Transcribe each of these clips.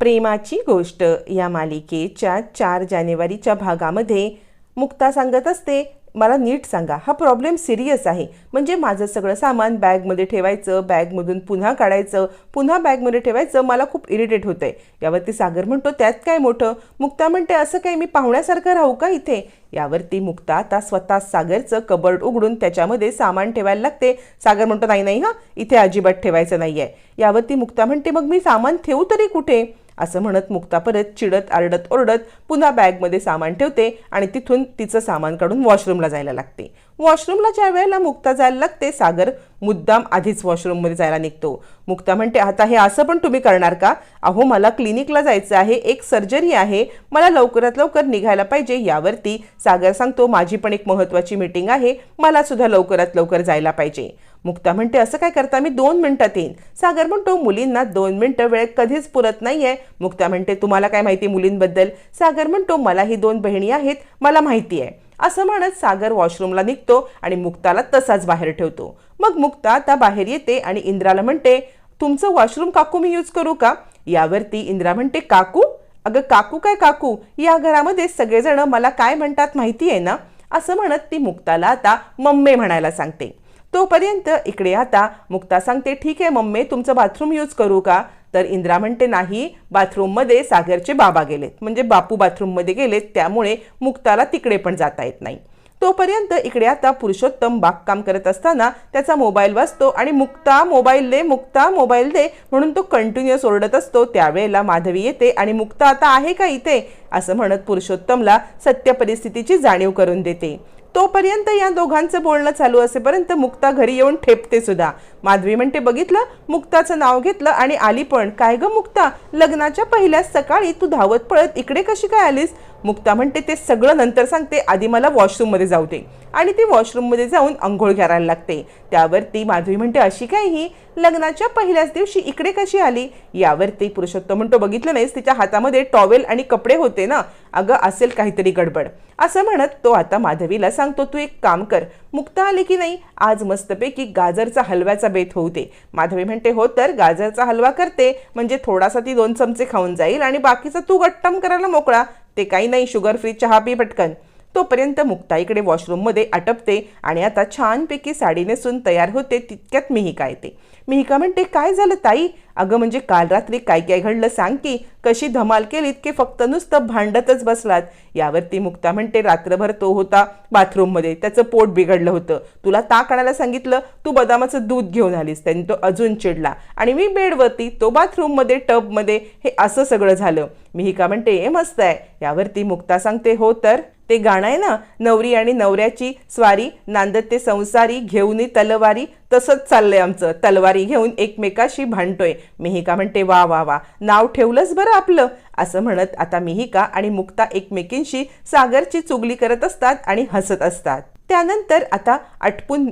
प्रेमाची गोष्ट या मालिकेच्या चार जानेवारीच्या भागामध्ये मुक्ता सांगत असते मला नीट सांगा हा प्रॉब्लेम सिरियस आहे. म्हणजे माझं सगळं सामान बॅगमध्ये ठेवायचं बॅगमधून पुन्हा काढायचं पुन्हा बॅगमध्ये ठेवायचं मला खूप इरिटेट होतं आहे यावरती सागर म्हणतो त्यात काय मोठं? मुक्ता म्हणते असं काही मी पाहुण्यासारखं राहू का इथे? यावरती मुक्ता आता स्वतः सागरचं कबर्ड उघडून त्याच्यामध्ये सामान ठेवायला लागते. सागर म्हणतो नाही नाही हां इथे अजिबात ठेवायचं नाही आहे यावरती मुक्ता म्हणते मग मी सामान ठेवू तरी कुठे? असं म्हणत मुक्ता परत चिडत आरडत ओरडत पुन्हा बॅगमध्ये सामान ठेवते आणि तिथून तिचं सामान काढून वॉशरूमला जायला लागते. वॉशरूमला ज्या वेळेला मुक्ता जायला लागते सागर मुद्दाम आधीच वॉशरूममध्ये जायला निघतो. मुक्ता म्हणते आता हे असं पण तुम्ही करणार का? अहो मला क्लिनिकला जायचं आहे एक सर्जरी आहे मला लवकरात लवकर निघायला पाहिजे यावरती. सागर सांगतो माझी पण एक महत्त्वाची मीटिंग आहे मला सुद्धा लवकरात लवकर जायला पाहिजे. मुक्ता म्हणते असं काय करता? मी दोन मिनिटात येईन. सागर म्हणतो मुलींना दोन मिनिटं वेळ कधीच पुरत नाहीये. मुक्ता म्हणते तुम्हाला काय माहिती मुलींबद्दल? सागर म्हणतो मला ही दोन बहिणी आहेत मला माहिती आहे. असं म्हणत सागर वॉशरूमला निघतो आणि मुक्ताला तसाच बाहेर ठेवतो. मग मुक्ता आता बाहेर येते आणि इंद्राला म्हणते तुमचं वॉशरूम काकू मी यूज करू का? यावरती इंद्रा म्हणते काकू? अगं काकू काय काकू? या घरामध्ये सगळेजण मला काय म्हणतात माहिती आहे ना? असं म्हणत ती मुक्ताला आता मम्मे म्हणायला सांगते. तोपर्यंत इकडे आता मुक्ता सांगते ठीक आहे मम्मी तुमचं बाथरूम यूज करू का? तर इंद्रा म्हणते नाही बाथरूममध्ये सागरचे बाबा गेलेत. म्हणजे बापू बाथरूममध्ये गेलेत त्यामुळे मुक्ताला तिकडे पण जाता येत नाही. तोपर्यंत इकडे आता पुरुषोत्तम बागकाम करत असताना त्याचा मोबाईल वाजतो आणि मुक्ता मोबाईल दे मुक्ता मोबाईल दे म्हणून तो कंटिन्युअस ओरडत असतो. त्यावेळेला माधवी येते आणि मुक्ता आता आहे का इथे? असं म्हणत पुरुषोत्तमला सत्य परिस्थितीची जाणीव करून देते. तोपर्यंत या दोघांचं बोलणं चालू असेपर्यंत मुक्ता घरी येऊन ठेपते सुद्धा. माधवी म्हणते बघितलं? मुक्ताचं नाव घेतलं आणि आली पण. काय ग मुक्ता? लग्नाच्या पहिल्याच सकाळी तू धावत पळत इकडे कशी काय आलीस? मुक्ता म्हणते ते सगळं नंतर सांगते आधी मला वॉशरूममध्ये जाऊ दे. आणि ती वॉशरूममध्ये जाऊन आंघोळ घ्यायला लागते. त्यावरती माधवी म्हणते अशी काय ही? लग्नाच्या पहिल्याच दिवशी इकडे कशी आली? यावरती पुरुषोत्तम म्हणतो बघितलं नाहीस तिच्या हातामध्ये टॉवेल आणि कपडे होते ना. अगं असेल काहीतरी गडबड. असं म्हणत तो आता माधवीला सांगतो तू एक काम कर. मुक्ता आली की नाही? आज मस्तपैकी गाजरचा हलव्याचा बेत होऊ दे. माधवी म्हणते हो तर गाजरचा हलवा करते. म्हणजे थोडासा ती दोन चमचे खाऊन जाईल आणि बाकीचा तू गट्टम करायला मोकळा. ते काही नाही शुगर फ्री चहा पी पटकन. तोपर्यंत मुक्ताईकडे वॉशरूममध्ये आटपते आणि आता छानपैकी साडी नेसून तयार होते तितक्यात मीही का येते. मी का म्हणते काय झालं ताई? अगं म्हणजे काल रात्री काय काय घडलं सांग की कशी धमाल केलीत की फक्त नुसतं भांडतच बसलात? यावरती मुक्ता म्हणते रात्रभर तो होता बाथरूममध्ये त्याचं पोट बिघडलं होतं. तुला ताक आणायला सांगितलं तू बदामाचं दूध घेऊन आलीस त्याने तो अजून चिडला. आणि मी बेडवरती तो बाथरूममध्ये टबमध्ये हे असं सगळं झालं. मी हे का म्हणते हे मस्त आहे. यावरती मुक्ता सांगते हो तर? ते गाणं आहे ना नवरी आणि नवऱ्याची स्वारी नांदत ते संसारी घेऊन तलवारी तसंच चाललंय आमचं. तलवारी घेऊन एकमेकाशी भांडतोय. मिहिका म्हणते वा वा वा नाव ठेवलंच बरं आपलं. असं म्हणत आता मिहिका आणि मुक्ता एकमेकींशी सागरची चुगली करत असतात आणि हसत असतात. त्यानंतर आता आटपून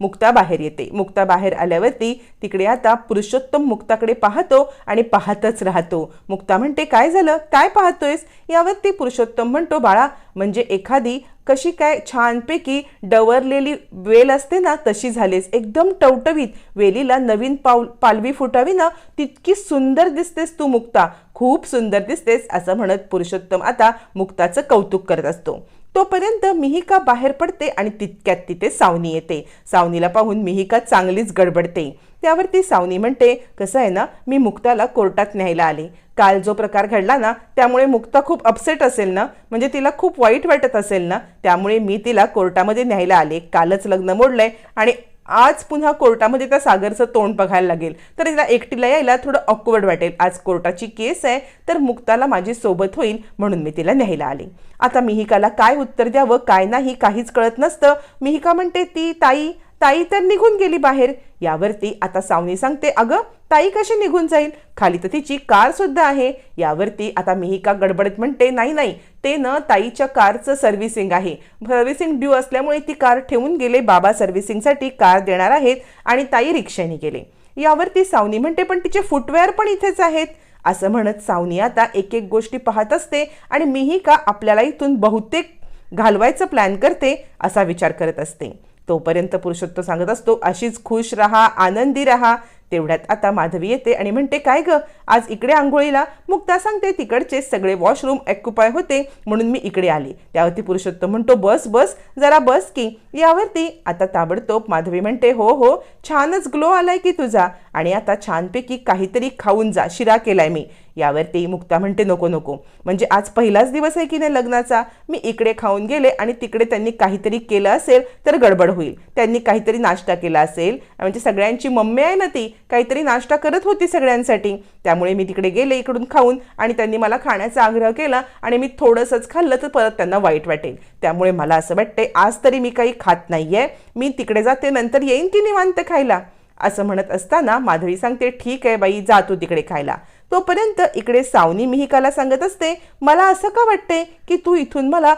मुक्ता बाहेर येते. मुक्ता बाहेर आल्यावरती तिकडे आता पुरुषोत्तम मुक्ताकडे पाहतो आणि पाहतच राहतो. मुक्ता म्हणते काय झालं? काय पाहतोयस? यावरती पुरुषोत्तम म्हणतो बाळा म्हणजे एखादी कशी काय छानपैकी डवरलेली वेल असते ना तशी झालीस. एकदम टवटवीत. वेलीला नवीन पाव पालवी फुटावी ना तितकी सुंदर दिसतेस तू मुक्ता. खूप सुंदर दिसतेस असं म्हणत पुरुषोत्तम आता मुक्ताचं कौतुक करत असतो. तोपर्यंत मिहिका बाहेर पडते आणि तितक्यात तिथे सावनी येते. सावनीला पाहून मिहिका चांगलीच गडबडते. त्यावर ती सावनी म्हणते कसं आहे ना मी मुक्ताला कोर्टात न्यायला आले. काल जो प्रकार घडला ना त्यामुळे मुक्ता खूप अपसेट असेल ना म्हणजे तिला खूप वाईट वाटत असेल ना त्यामुळे मी तिला कोर्टामध्ये न्यायला आले. कालच लग्न मोडलंय आणि आज पुन्हा कोर्टामध्ये त्या सागरचं तोंड बघायला लागेल. तर तिला एकटीला यायला थोडं ऑकवर्ड वाटेल. आज कोर्टाची केस आहे तर मुक्ताला माझी सोबत होईल म्हणून मी तिला न्यायला आले. आता मिहिकाला काय उत्तर द्यावं काय नाही काहीच कळत नसतं. मिहिका म्हणते ती ताई ताई तर निघून गेली बाहेर. यावरती आता सावनी सांगते अगं ताई कशी निघून जाईल? खाली तर तिची कार सुद्धा आहे. यावरती आता मिहिका गडबडत म्हणते नाही नाही ते न ताईच्या कारचं सर्व्हिसिंग आहे. सर्व्हिसिंग ड्यू असल्यामुळे ती कार ठेवून गेले. बाबा सर्व्हिसिंगसाठी कार देणार आहेत आणि ताई रिक्षाने गेले. यावरती सावनी म्हणते पण तिचे फुटवेअर पण इथेच आहेत. असं म्हणत सावनी आता एक एक गोष्टी पाहत असते आणि मिहिका आपल्याला इथून बहुतेक घालवायचं प्लॅन करते असा विचार करत असते. तोपर्यंत पुरुषोत्तम सांगत असतो अशीच खुश राहा आनंदी राहा. तेवढ्यात आता माधवी येते आणि म्हणते काय ग आज इकडे आंघोळीला? मुक्ता सांगते तिकडचे सगळे वॉशरूम ऑक्युपाय होते म्हणून मी इकडे आली. त्यावरती पुरुषोत्तम म्हणतो बस बस जरा बस की. यावरती आता ताबडतोब माधवी म्हणते हो हो छानच ग्लो आलाय की तुझा. आणि आता छानपैकी काहीतरी खाऊन जा शिरा केलाय मी. यावरती मुक्ता म्हणते नको नको. म्हणजे आज पहिलाच दिवस आहे की नाही लग्नाचा? मी इकडे खाऊन गेले आणि तिकडे त्यांनी काहीतरी केलं असेल तर गडबड होईल. त्यांनी काहीतरी नाश्ता केला असेल. म्हणजे सगळ्यांची मम्मी आहे ना ती काहीतरी नाश्ता करत होती सगळ्यांसाठी. त्यामुळे मी तिकडे गेले इकडून खाऊन आणि त्यांनी मला खाण्याचा आग्रह केला आणि मी थोडंसंच खाल्लं तर परत त्यांना वाईट वाटेल. त्यामुळे मला असं वाटतंय आज तरी मी काही खात नाही आहे मी तिकडे जाते नंतर येईन की निवांत खायला? असं म्हणत असताना माधवी सांगते ठीक आहे बाई जा तू तिकडे खायला. तोपर्यंत इकडे सावनी मिहिकाला सांगत असते मला असं का वाटते की तू इथून मला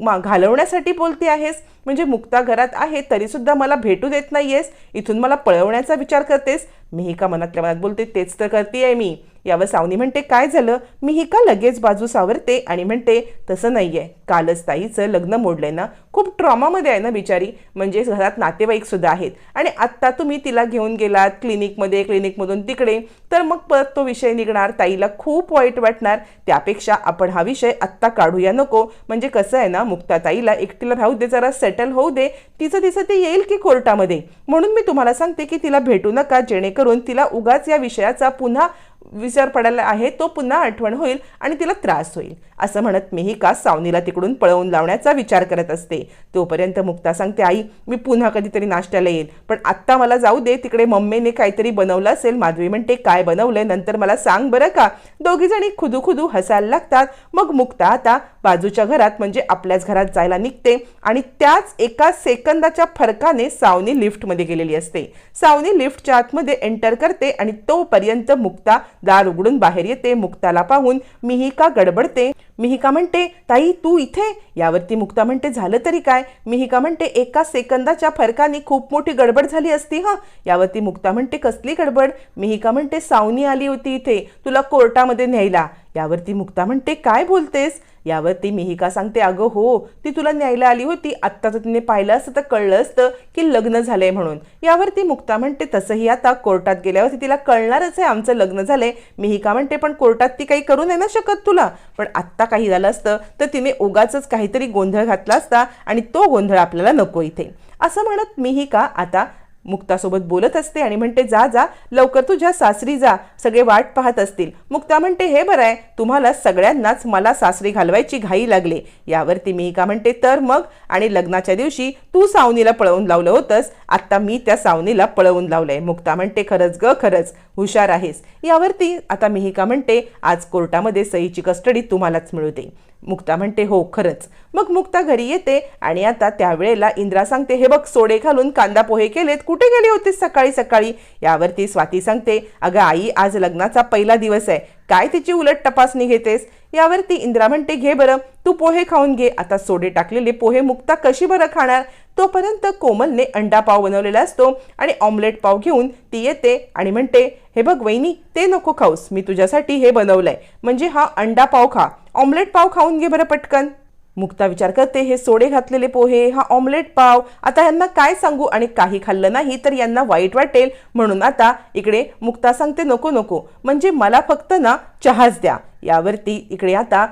मा- घालवण्यासाठी बोलते आहेस? म्हणजे मुक्ता घरात आहे तरीसुद्धा मला भेटू देत नाही आहेस इथून मला पळवण्याचा विचार करतेस? मिहिका मनातल्या मनात बोलते तेच तर करते आहे मी. यावर सावनी म्हणते काय झालं? मी ही का लगेच बाजू सावरते? आणि म्हणते तसं नाही आहे कालच ताईचं लग्न मोडलंय ना. खूप ट्रॉमामध्ये आहे ना बिचारी. म्हणजे घरात नातेवाईक सुद्धा आहेत. आणि आत्ता तुम्ही तिला घेऊन गेलात क्लिनिकमध्ये क्लिनिकमधून तिकडे. तर मग परत तो विषय निघणार. ताईला खूप वाईट वाटणार. त्यापेक्षा आपण हा विषय आत्ता काढूया नको. म्हणजे कसं आहे ना मुक्ता ताईला एकटीला राहू दे जरा सेटल होऊ दे. तिचं तिचं ते येईल की कोर्टामध्ये? म्हणून मी तुम्हाला सांगते की तिला भेटू नका. जेणेकरून तिला उगाच या विषयाचा पुन्हा विचार पडायला आहे तो पुन्हा आठवण होईल आणि तिला त्रास होईल. असं म्हणत मिहिका सावनीला तिकडून पळवून लावण्याचा विचार करत असते. तोपर्यंत मुक्ता सांगते आई मी पुन्हा कधीतरी नाश्त्याला येईल पण आत्ता मला जाऊ दे तिकडे मम्मीने काहीतरी बनवलं असेल माधवी म्हणते काय बनवलंय? नंतर मला सांग बरं का. दोघीजणी खुदू खुदू हसायला लागतात. मग मुक्ता आता बाजूच्या घरात म्हणजे आपल्याच घरात जायला निघते आणि त्याच एका सेकंदाच्या फरकाने सावनी लिफ्टमध्ये गेलेली असते. सावनी लिफ्टच्या आतमध्ये एंटर करते आणि तोपर्यंत मुक्ता दार उघडून बाहेर येते मुक्ताला पाहून मिहिका गडबडते? मी ही का म्हणते? ताई तू इथे? यावरती मुक्ता म्हणते झालं तरी काय? मी का म्हणते एका सेकंदाच्या फरकाने खूप मोठी गडबड झाली असती हं? यावरती मुक्ता म्हणते कसली गडबड? मी का म्हणते सावनी आली होती इथे तुला कोर्टामध्ये न्यायला. यावरती मुक्ता म्हणते काय बोलतेस? यावरती मिहिका सांगते अगं हो ती तुला न्यायला आली होती आत्ता तर तिने पाहिलं असतं तर कळलं असतं की लग्न झालंय म्हणून. यावरती मुक्ता म्हणते तसंही आता कोर्टात गेल्यावरती तिला कळणारच आहे आमचं लग्न झालंय. मिहिका म्हणते पण कोर्टात ती काही करू नाही ना शकत तुला. पण आत्ता काही झालं असतं तर तिने उगाच काहीतरी गोंधळ घातला असता आणि तो गोंधळ आपल्याला नको इथे. असं म्हणत मीही का आता मुक्तासोबत बोलत असते आणि म्हणते जा जा लवकर तुझ्या सासरी जा सगळे वाट पाहत असतील. मुक्ता म्हणते हे बरं आहे तुम्हाला सगळ्यांनाच मला सासरी घालवायची घाई लागले. यावरती मी का म्हणते तर मग? आणि लग्नाच्या दिवशी तू सावनीला पळवून लावलं होतंस आत्ता मी त्या सावनीला पळवून लावलंय. मुक्ता म्हणते खरंच ग खरंच हुशार आहेस. यावरती आता मिहिका म्हणते आज कोर्टामध्ये सईची कस्टडी तुम्हालाच मिळू दे. मुक्ता म्हणते हो खरंच. मग मुक्ता घरी येते आणि आता त्यावेळेला इंद्रा सांगते हे बघ सोडे घालून कांदा पोहे केलेत. कुठे गेले होतेस सकाळी सकाळी? यावरती स्वाती सांगते अगं आई आज लग्नाचा पहिला दिवस आहे. काय तिची उलट तपासणी घेतेस? यावरती इंद्रा म्हणते घे बरं तू पोहे खाऊन घे. आता सोडे टाकलेले पोहे मुक्ता कशी बरं खाणार? तोपर्यंत कोमलने अंडा पाव बनवलेला असतो आणि ऑमलेट पाव घेऊन ती येते आणि म्हणते हे बघ वहिनी ते नको खाऊस. मी तुझ्यासाठी हे बनवलंय. म्हणजे हा अंडा पाव खा. ऑमलेट पाव खाऊन घे बरं पटकन. मुक्ता विचार करते हे सोडे घातलेले पोहे हा ऑमलेट पाव. आता यांना काय सांगू आणि काही खाल्लं नाही तर यांना वाईट वाटेल. म्हणून आता इकडे मुक्ता सांगते नको नको. म्हणजे मला फक्त ना चहाच द्या. यावरती इकडे आता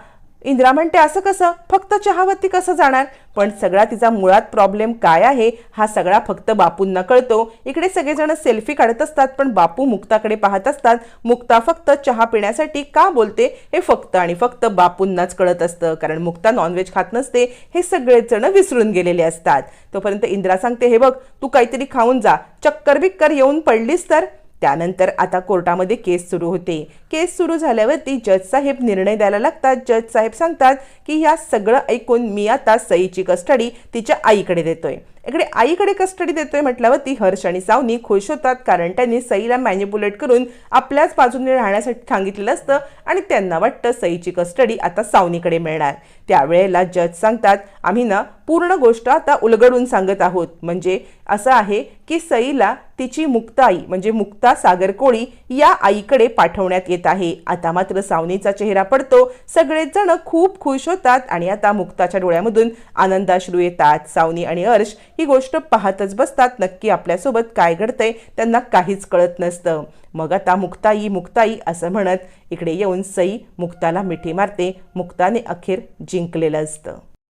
इंद्रा म्हणते असं कसं? फक्त चहावरती कसं जाणार? पण सगळा तिचा मुळात प्रॉब्लेम काय आहे हा सगळा फक्त बापूंना कळतो. इकडे सगळेजण सेल्फी काढत असतात पण बापू मुक्ताकडे पाहत असतात. मुक्ता फक्त चहा पिण्यासाठी का बोलते? हे फक्त आणि फक्त बापूंनाच कळत असतं कारण मुक्ता नॉनव्हेज खात नसते. हे सगळेजण विसरून गेलेले असतात. तोपर्यंत इंद्रा सांगते हे बघ तू काहीतरी खाऊन जा. चक्कर बिक्कर येऊन पडलीस तर? त्यानंतर आता कोर्टामध्ये केस सुरू होते. केस सुरू झाल्यावरती जज साहेब निर्णय द्यायला लागतात. जज साहेब सांगतात की ह्या सगळं ऐकून मी आता सईची कस्टडी तिच्या आईकडे देतोय. इकडे आईकडे कस्टडी देतोय म्हटल्यावर ती हर्ष आणि सावनी खुश होतात कारण त्यांनी सईला मॅन्युपुलेट करून आपल्याच बाजूने राहण्यासाठी सांगितलेलं असतं आणि त्यांना वाटतं सईची कस्टडी आता सावनीकडे मिळणार. त्यावेळेला जज सांगतात आम्ही ना पूर्ण गोष्ट आता उलगडून सांगत आहोत. म्हणजे असं आहे की सईला तिची मुक्ता आई म्हणजे मुक्ता सागर कोळी या आईकडे पाठवण्यात येत आहे. आता मात्र सावनीचा चेहरा पडतो. सगळेच जण खूप खुश होतात आणि आता मुक्ताच्या डोळ्यामधून आनंदाश्रू येतात. सावनी आणि हर्ष ही गोष्ट पाहतच बसतात. नक्की आपल्यासोबत काय घडतंय त्यांना काहीच कळत नसतं. मग आता मुक्ताई मुक्ताई असं म्हणत इकडे येऊन सई मुक्ताला मिठी मारते. मुक्ताने अखेर जिंकलेलं असतं.